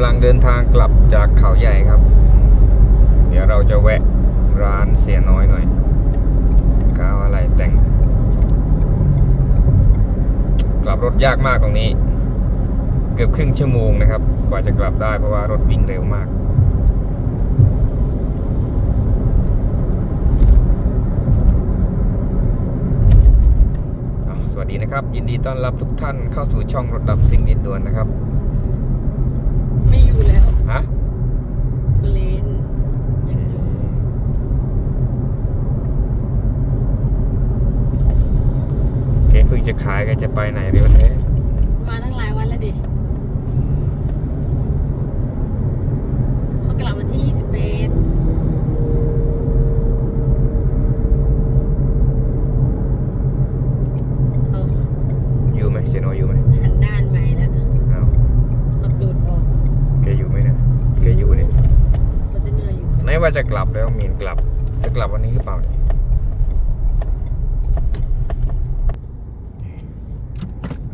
ำลังเดินทางกลับจากเขาใหญ่ครับ เดี๋ยวเราจะแวะร้านเสียน้อยหน่อยก้าวอะไรแต่ง กลับรถยากมากตรงนี้ เกือบครึ่งชั่วโมงนะครับ กว่าจะกลับได้เพราะว่ารถวิ่งเร็วมากสวัสดีนะครับ ยินดีต้อนรับทุกท่านเข้าสู่ช่องรถดับสิ่งดินด่วนนะครับ ไม่อยู่แล้วฮะทุเรนยังอยู่แกเพิ่งจะขายแกจะไปไหนเร็วแท้มาตั้งหลายวันแล้วดิเขากลับมาที่28เอาอยู่ไหมเซโนอยู่ไหมหัน ว่าจะกลับแล้วมีนกลับ จะกลับวันนี้หรือเปล่าเนี่ย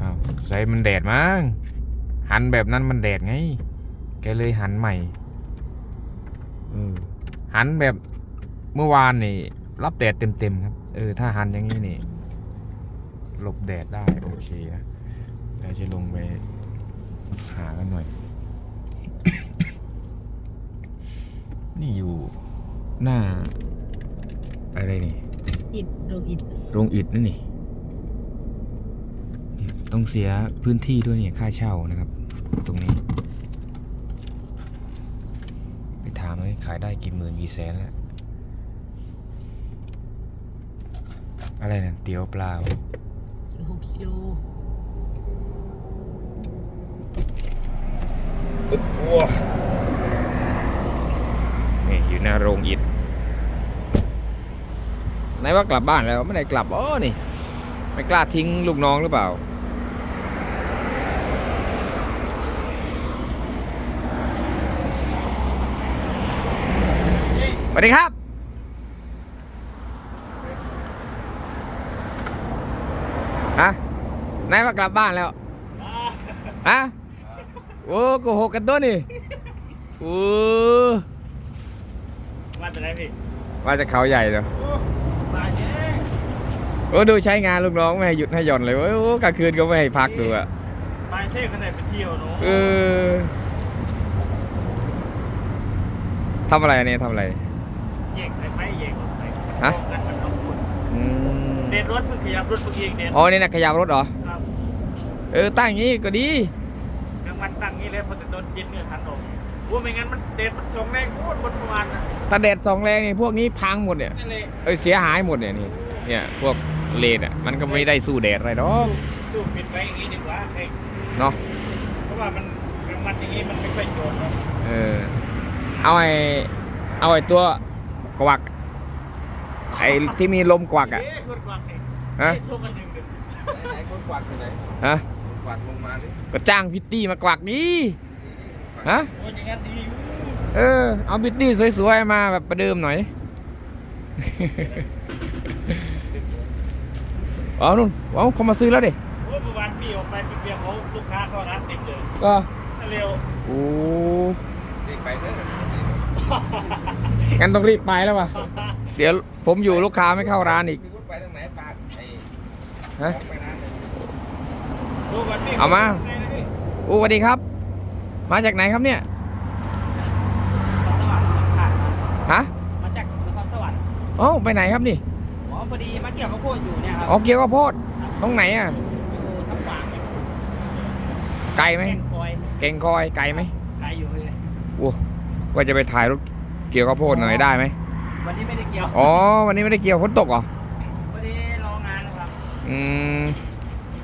อ้าวใส่มันแดดมั้งหันแบบนั้นมันแดดไง แกเลยหันใหม่หันแบบเมื่อวานนี่ รับแดดเต็มๆครับ เออ ถ้าหันอย่างนี้นี่หลบแดดได้ โอเคนะเราจะลงไปหากันหน่อย นี่อยู่หน้า อะไรนี่อิดลงอิดโรงอิฐนั่นนี่เนี่ยต้องเสียพื้นที่ด้วยเนี่ยค่าเช่านะครับ ตรงนี้ ไปถามเลยขายได้กี่หมื่นกี่แสนแล้ว อะไรเนี่ยเตี๋ยวปลาอีกหกกิโลว้า นี่อยู่หน้าโรงอิฐไหนว่ากลับบ้านแล้วไม่ได้กลับอ๋อนี่ ไม่กล้าทิ้งลูกน้องหรือเปล่า สวัสดีครับ ฮะนายว่ากลับบ้านแล้ว ฮะ โอ้โกหกกันตัวนี่ โอ้ มาจากไหนพี่มาจากเขาใหญ่เนาะมาเย้โอ้ดูใช้งานลูกน้องไม่ให้หยุดให้หย่อนเลยเว้ยโอ้กลางคืนก็ไม่ให้พักดูอะมาเท่ขนาดไปเที่ยวเนาะเออทำอะไรเนี่ยทำอะไรแยกไปไปแยกรถไปฮะป้องกันมันต้องพูดอืมเด็ดรถเพิ่งขยับรถเพิ่งเองเด็ดอ๋อนี่นะขยับรถเหรอครับเออตั้งอย่างนี้ก็ดีกลางวันตั้งนี้เลยพอจะโดนเย็นเนี่ยหันออก ว่าไม่งั้นมันเด็ดมันสองแรงโคตรบนประมาณน่ะถ้าแดดสองแรงนี่พวกนี้พังหมดเนี่ยนั่นเลยเอ้ยเสียหายหมดเนี่ยนี่เนี่ยพวกเลนอะมันก็ไม่ได้สู้แดดอะไรหรอกสู้ปิดไว้อย่างนี้ดีกว่าไอ้เนาะเพราะว่ามันกลางวันอย่างนี้มันไม่ค่อยโจรเนาะเออเอาไอ้เอาไอ้ตัวกวักไอ้ที่มีลมกวักอะเอ๊ะคนกวางเองฮะโชคกันหนึ่งหนึ่งไหนคนกวาดอยู่ไหนฮะกวาดลงมาดิก็จ้างพิตตี้มากวักดี ฮะโอ้ยอย่างนั้นดีอยู่เออ เอาพิตตี้สวยๆมาแบบประเดิมหน่อยเอานุ่นเอาเขามาซื้อแล้วดิโอ้ยเมื่อวานพี่ออกไปเปียกๆเขาลูกค้าเข้าร้านเต็มเลยก็นั่นเร็วโอ้รีบไปเด้องั้นต้องรีบไปแล้วว่ะ เดี๋ยวผมอยู่ลูกค้าไม่เข้าร้านอีกพี่วุฒิไปทางไหนฝากไอ้ฮะของไปร้านเลยดูวันนี้เอามาไงนะพี่โอ้สวัสดีครับ มาจากไหนครับเนี่ยฮะมาจากนครสวรรค์เอ้าไปไหนครับนี่อ๋อพอดีมาเกี่ยวข้าวโพดอยู่เนี่ยครับอ๋อเกี๊ยวข้าวโพดตรงไหนอะอยู่ทับฝางอยู่ไกลไหมแก่งคอยเก่งคอยไกลไหมไกลอยู่เลยโอ้ว่าจะไปถ่ายรถเกี่ยวข้าวโพดหน่อยได้ไหมวันนี้ไม่ได้เกี่ยวอ๋อวันนี้ไม่ได้เกี่ยวฝนตกเหรอพอดีรองานนะครับอืม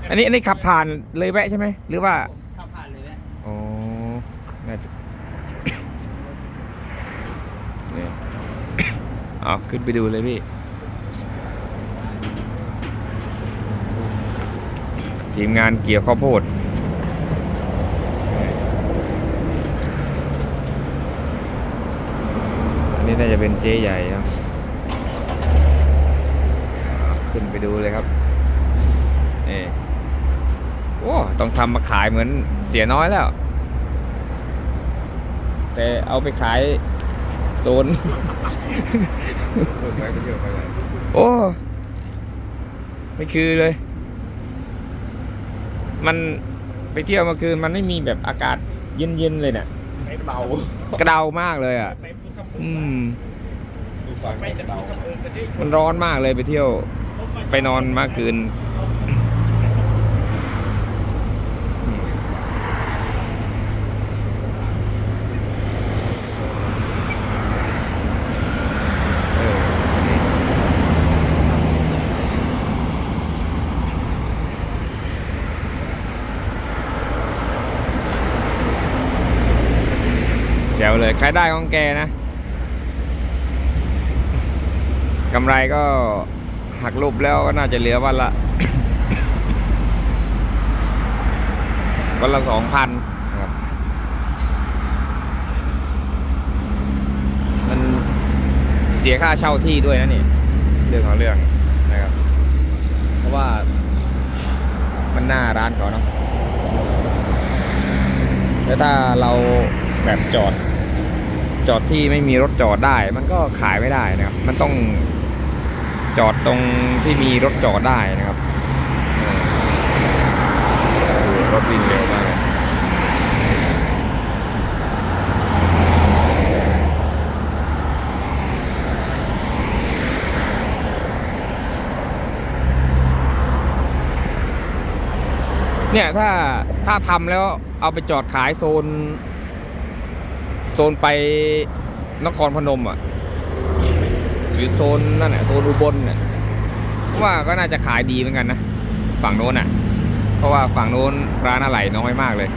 อันนี้อันนี้ขับผ่านเลยแวะใช่ไหมหรือว่า ขับผ่านเลยแหละ อ๋อ น่าจะเนี่ยเอาขึ้นไปดูเลยพี่ ทีมงานเกี่ยวข้าวโพดอันนี้น่าจะเป็นเจ๊ใหญ่นะเอาขึ้นไปดูเลยครับนี่โอ้ต้องทำมาขายเหมือนเสียน้อยแล้ว แต่เอาไปขายโซน เปิดไปไปเที่ยวไปไหนโอ้ ไม่คือเลย มันไปเที่ยวเมื่อคืนมันไม่มีแบบอากาศเย็นๆเลยเนี่ยไปเดากระเดามากเลยอะ ไปพุทธอืม ดูฟังไปไปจะเดาพุทธเอิญกันดิมันร้อนมากเลยไปเที่ยว ไปนอนเมื่อคืน เลยใครได้ของแกนะกำไรก็หักลบแล้วก็น่าจะเหลือวันละ วันละสองพันครับ มันเสียค่าเช่าที่ด้วยนะนี่ เรื่องของเรื่องนะครับ เพราะว่ามันหน้าร้านเขาเนาะแล้วถ้าเราแบบจอด จอดที่ไม่มีรถจอดได้ มันก็ขายไม่ได้นะครับ มันต้องจอดตรงที่มีรถจอดได้นะครับเออโอ้โหรถวิ่งเร็วมากเลยเนี่ยถ้าถ้าทำแล้วเอาไปจอดขายโซน โซนไปนครพนมอะหรือโซนนั่นแหละโซนอุบลเนี่ยว่าก็น่าจะขายดีเหมือนกันนะฝั่งโน้นอะ เพราะว่าฝั่งโน้นร้านอะไหล่น้อยมากเลย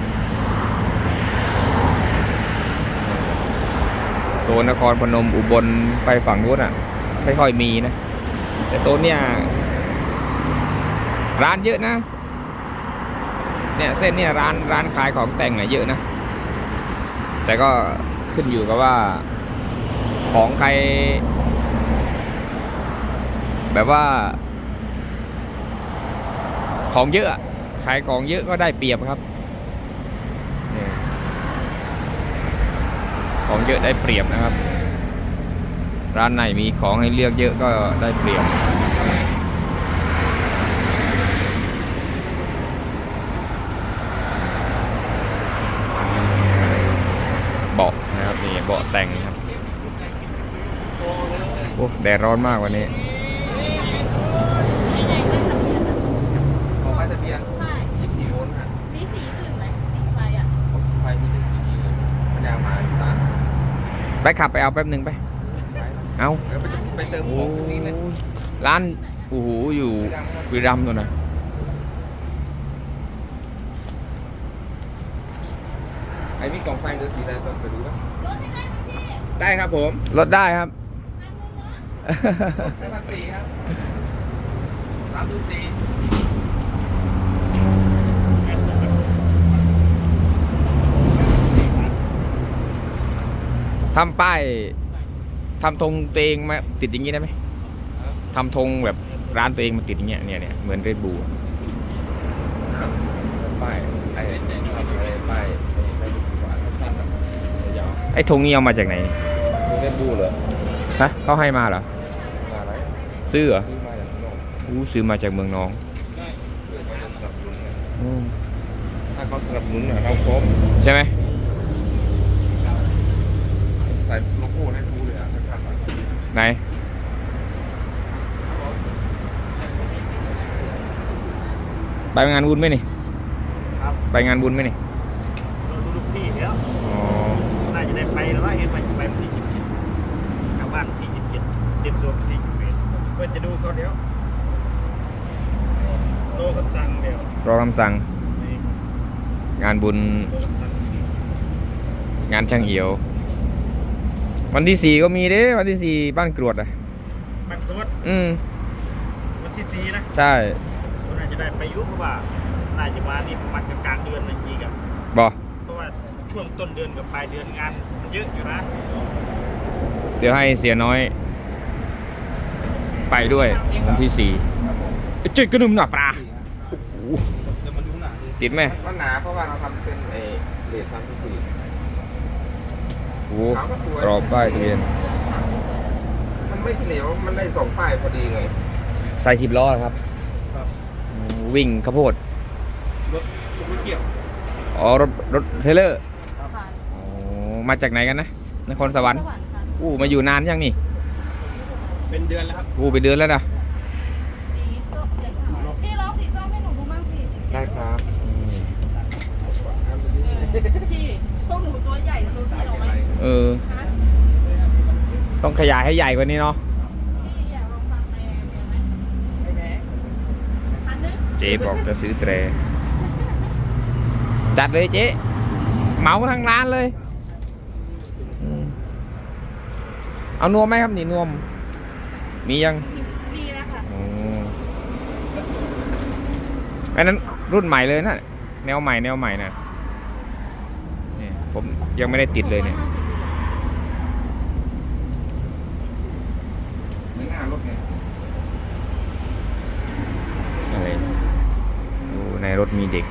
โซนนครพนมอุบลไปฝั่งโน้นอะ ไม่ค่อยมีนะ แต่โซนเนี่ยร้านเยอะนะ เนี่ยเส้นเนี่ยร้านร้านขายของแต่งเนี่ยเยอะนะ แต่ก็ขึ้นอยู่กับว่าของใคร แบบว่า ของเยอะขายของเยอะก็ได้เปรียบครับของเยอะได้เปรียบนะครับ ร้านไหนมีของให้เลือกเยอะก็ได้เปรียบาะนะครับนี่เบาะ แต่งครับโอ้แดดร้อนมากวันนี้ของป้ายทะเบียนใช่24โวลต์ฮะมีสีอื่นไหมสีไฟอะเอาไฟมีแต่สีนี้เลยมันยางมาตาไปขับไปเอาแป๊บหนึ่งไป เอาแล้วไปไปเติมของตรงนี้เลยร้านโอ้โหอยู่วิรัมย์ตัวนะไอ้นี่กล่องไฟเหลือสีอะไรต้องไปดูป่ะ ได้ครับผมลดได้ครับได้พันสี่ครับสามพันสี่ทำป้ายทำธงตัวเองมาติดอย่างนี้ได้ไหมทำธงแบบร้านตัวเองมาติดอย่างเงี้ยเนี่ยเนี่ยเหมือนเรดบูป้ายไอ้ทำอะไรป้ายไอ้ดีกว่าสั้นแบบยาว ไอ้ธงนี้เอามาจากไหนๆเล่นบูเหรอฮะเขาให้มาเหรอ มาไหมซื้อเหรอซื้อมาจากข้างนอกอู้ซื้อมาจากเมืองน้องเพื่อเขาจะสนับสนุนไงอืมถ้าเขาสนับสนุนอะเราพร้อมใช่ไหมใส่โลโก้ให้ดูเลยอะถ้าทำอะไหน ไปงานบุญไหมนี่ ครับ ไปงานบุญไหมนี่ เราดูลูกพี่แล้ว อ๋อ น่าจะได้ไปแล้วว่าเห็นว่าจะไปวันที่ยี่สิบเจ็ดกลับบ้านที่ยี่สิบเจ็ดเตรียมตัววันที่ยี่สิบเอ็ดเพื่อจะดูเขาเดี๋ยวโลกำสั่งเดี๋ยว รอคำสั่งนี่งานบุญโลกำสั่งงานช่างเอียว วันที่สี่ก็มีเด้ วันที่สี่บ้านกรวดอะมันรถอืม วันที่สี่นะใช่ก็น่าจะได้ไปอยุเพราะว่าน่าจะมานี่ประมาณกลางๆเดือนนะจีกับบอเพราะว่าช่วงต้นเดือนกับปลายเดือนงานมันเยอะอยู่นะเดี๋ยวให้เสียน้อย ไปด้วย วันที่สี่จุดกระดุมหนักปลาโอ้โห จะมาดูหนาดิติดไหมมันหนาเพราะว่าเราทำเป็นไอ้เลดสามสิบสี่โอ้ขาวก็สวยกรอบป้ายทะเบียนมันไม่เหนียวมันได้สองป้ายพอดีไงใส่สิบล้อครับครับโอ้วิ่งข้าวโพดรถรถไม่เกี่ยวอ๋อรถรถเทรลเลอร์ค่ะอ๋อมาจากไหนกันนะนครสวรรค์สวรรค์ค่ะอู้มาอยู่นานยังนี่เป็นเดือนแล้วครับอู้ไปเดือนแล้วนะ สีส้มสีขาวพี่ลองสีส้มให้หนูดูบ้างสิ ได้ครับ พี่พวกหนูตัวใหญ่รู้พี่เราไหม เออ ฮะ ต้องขยายให้ใหญ่กว่านี้เนาะพี่อยากลองฟังแรงไหมอันนึงเจ๊บอกจะซื้อแตร จัดเลยเจ๊เหมาทั้งร้านเลยอืมเอานวมไหมครับนี่นวม มียังดีแล้วค่ะอ๋ออันนั้นรุ่นใหม่เลยนะแนวใหม่แนวใหม่นะนี่ผมยังไม่ได้ติดเลยเนี่ย ไม่น่ารถไง อะไรดู ในรถมีเด็ก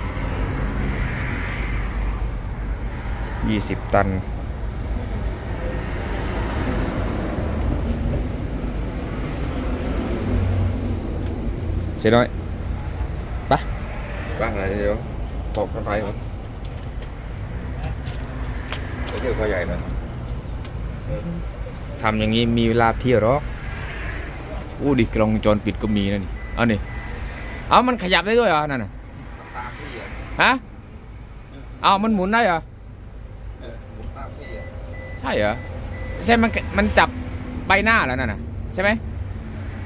ยี่สิบตัน เสียน้อยไปะบ้างอะไรเดี๋ยวตกกันไปครับไปเที่ยวเขาใหญ่หน่อยทำอย่างนี้มีเวลาเที่ยวหรอกอู้ดิกล้องวงจรปิดก็มีนะนี่เอานี่เอามันขยับได้ด้วยเหรอ นั่นน่ะตามพี่อะ ฮะเอามันหมุนได้เหรอผมตามพี่อะใช่เหรอใช่มันมันจับใบหน้าแล้วนั่นน่ะใช่ไหม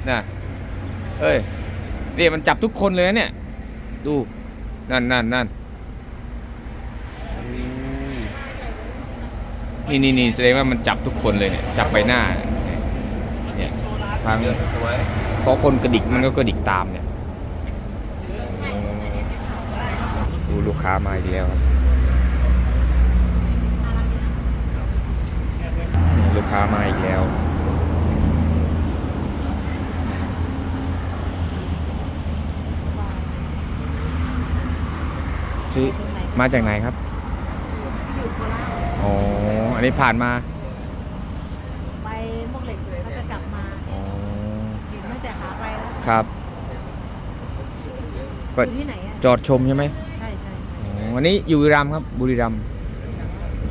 น่ะเอ้ยนี่มันจับทุกคนเลยนะเนี่ย ดูนั่นนั่นนั่นนี่นี่นี่แสดงว่ามันจับทุกคนเลยเนี่ยจับใบหน้าเนี่ยทางสวยเพราะคนกระดิกมันก็กระดิกตามเนี่ยดู ลูกค้ามาอีกแล้วครับนี่ลูกค้ามาอีกแล้ว ซื้อมาจากไหนครับอยู่โคราชอ๋อ อันนี้ผ่านมาไปพวกเหล็กแล้วก็กลับมาอ๋ออยู่ตั้งแต่ขาไปแล้วครับก็อยู่ที่ไหนอะจอดชมใช่ไหมใช่ใช่อ๋อ วันนี้อยู่บุรีรัมย์ครับ บุรีรัมย์ม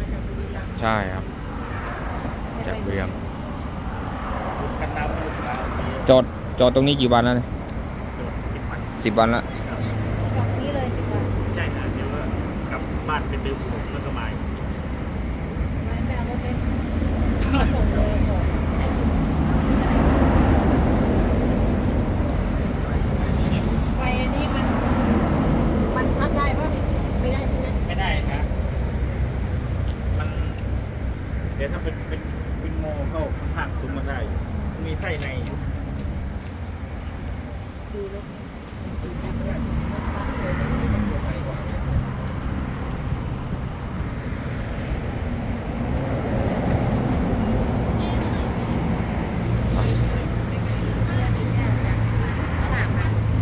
าจากบุรีรัมย์ใช่ครับ จากบุรีรัมย์กันน้ำมันมาจอดจอดตรงนี้กี่วันแล้วเนี่ยสิบวันสิบวันละกลับนี้เลยสิคะใช่ค่ะเดี๋ยวก็กลับบ้านไปดื่มผมแล้วก็มาอีกไม่แม่เอารถไปส่งเลยบอกให้คุณไปอันนี้มัน มันพับได้ปะไม่ได้ใช่ไหม ไม่ได้ครับ มัน เดี๋ยวถ้าเป็นเป็นเป็นโมเข้าข้างๆซุ้มมาได้ มีไส้ในอยู่ ดูรถสีดำเนี่ยรถบัสเลย เ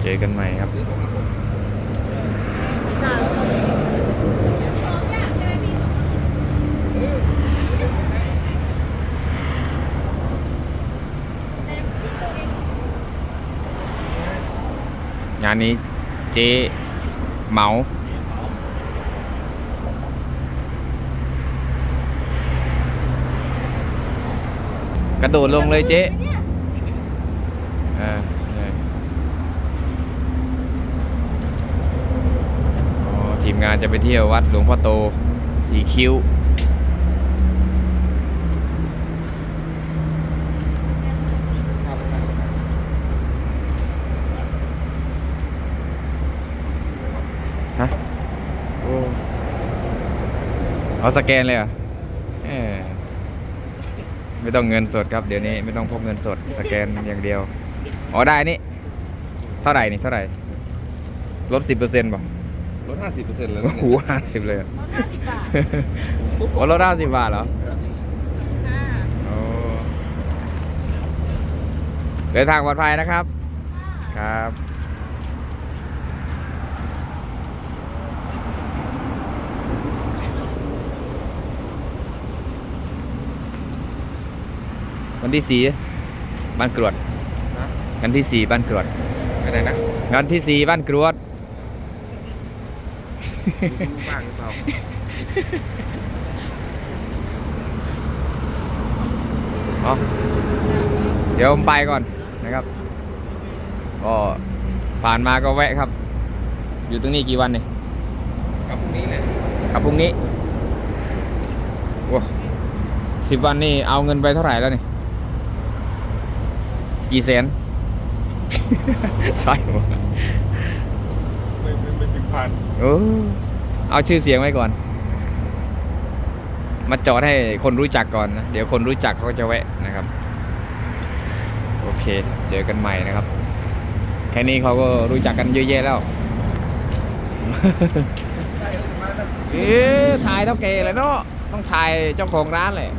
จอกันใหม่ครับงานนี้เจ๊เมากระโดดลงเลยเจ๊อ่าใช่อ๋อ ทีมงานจะไปเที่ยววัดหลวงพ่อโตสีคิ้ว ฮะอ้เอาสแกนเลยเหรอะไม่ต้องเงินสดครับเดี๋ยวนี้ไม่ต้องพกเงินสดสแกนอย่างเดียว อ๋อได้นี่ เท่าไหร่นี่เท่าไหร่ลดสิบเปอร์เซ็นต์ป่ะ ลดห้าสิบเปอร์เซ็นต์เลยโอ้โหห้าสิบเลยเหรอลดห้าสิบบาทอ๋อลดห้าสิบบาทเหรอค่ะโอ้เดินทางปลอดภัยนะครับ ครับ วันที่สี่บ้านกรวดนะวันที่สี่บ้านกรวดไปไหนนะ งานที่สี่บ้านกรวดรู้ บ้างหรือเปล่าเอาเดี๋ยวผมไปก่อนนะครับ ก็ผ่านมาก็แวะครับ อยู่ตรงนี้กี่วันเนี่ยกับพรุ่งนี้แหละครับพรุ่งนี้ว้าสิบวันนี่เอาเงินไปเท่าไหร่แล้วนี่กี่แสน ใช่หมไม่ไม่ไม่ พันเออเอาชื่อเสียงไว้ก่อน มาจอดให้คนรู้จักก่อนนะ เดี๋ยวคนรู้จักเขาก็จะแวะนะครับ โอเค เจอกันใหม่นะครับ แค่นี้เขาก็รู้จักกันเยอะแยะแล้ว เอ๊ะถ่ายเท่าแกเลยเนาะ ต้องถ่ายเจ้าของร้านแหละ